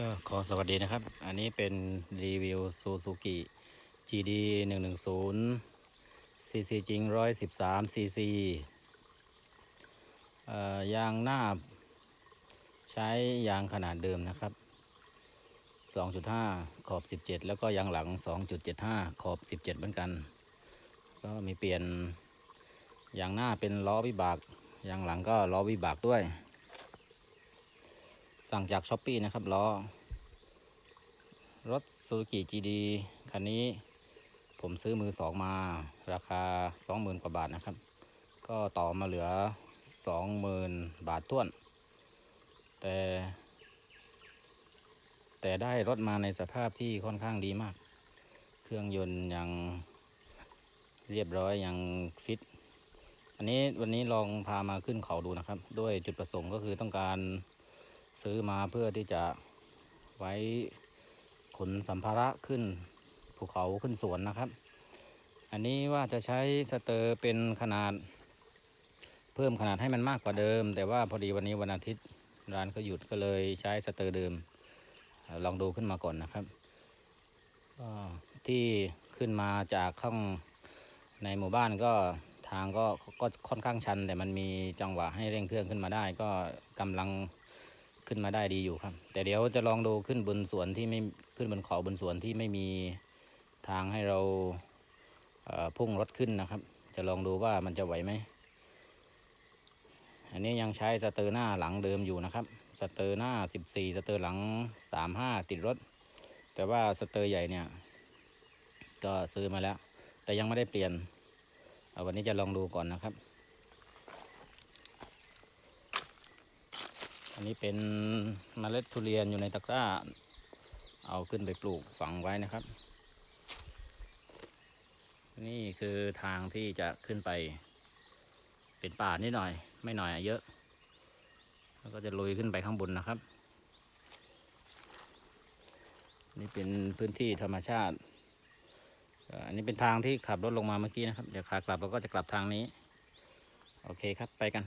ก็ขอสวัสดีนะครับ อันนี้เป็นรีวิวซูซูกิ GD 110 CC จริง 113 CC ยางหน้า ใช้ยางขนาดเดิมนะครับ 2.5 ขอบ 17 แล้วก็ยางหลัง 2.75 ขอบ 17 เหมือนกัน ก็มีเปลี่ยนยางหน้าเป็นล้อวิบากยางหลังก็ล้อวิบากด้วย สั่งจากช้อปปีนะครับล้อรถซูซูกิ GD คันนี้ผมซื้อมือสองมา ราคา 20,000 กว่าบาทนะครับ ก็ต่อมาเหลือ 20,000 บาทท้วน แต่ แต่ได้รถมาในสภาพที่ค่อนข้างดีมาก เครื่องยนต์ยังเรียบร้อยยังฟิต อันนี้วันนี้ลองพามาขึ้นเขาดูนะครับ ด้วยจุดประสงค์ก็คือต้องการ ซื้อมาเพื่อที่จะไว้ขนสัมภาระขึ้นภูเขาขึ้นสวนนะครับ อันนี้ว่าจะใช้สเตอร์เป็นขนาด เพิ่มขนาดให้มันมากกว่าเดิม แต่ว่าพอดีวันนี้วันอาทิตย์ร้านเขาหยุดก็เลยใช้สเตอร์เดิม ลองดูขึ้นมาก่อนนะครับที่ขึ้นมาจากข้างในหมู่บ้านก็ทางก็ก็ค่อนข้างชัน แต่มันมีจังหวะให้เร่งเครื่องขึ้นมาได้ ก็กำลัง ขึ้นมาได้ดีอยู่ครับ แต่เดี๋ยวจะลองดูขึ้นบนสวนที่ไม่ขึ้นบนเขาบนสวนที่ไม่มีทางให้เราเพุ่งรถขึ้นนะครับ จะลองดูว่ามันจะไหวไหมอันนี้ยังใช้สเตอร์หน้าหลังเดิมอยู่นะครับสเตอร์หน้า 14 สเตอร์หลัง 35 ติดรถ แต่ว่าสเตอร์ใหญ่เนี่ย ก็ซื้อมาแล้ว แต่ยังไม่ได้เปลี่ยนวันนี้จะลองดูก่อนนะครับ อันนี้เป็นเมล็ดทุเรียนอยู่ในตะกร้า เอาขึ้นไปปลูกฝังไว้นะครับ นี่คือทางที่จะขึ้นไป เป็นป่านิดหน่อย ไม่หน่อยอะเยอะ แล้วก็จะลุยขึ้นไปข้างบนนะครับ นี่เป็นพื้นที่ธรรมชาติ อันนี้เป็นทางที่ขับรถลงมาเมื่อกี้นะครับ เดี๋ยวขากลับเราก็จะกลับทางนี้ โอเคครับไปกัน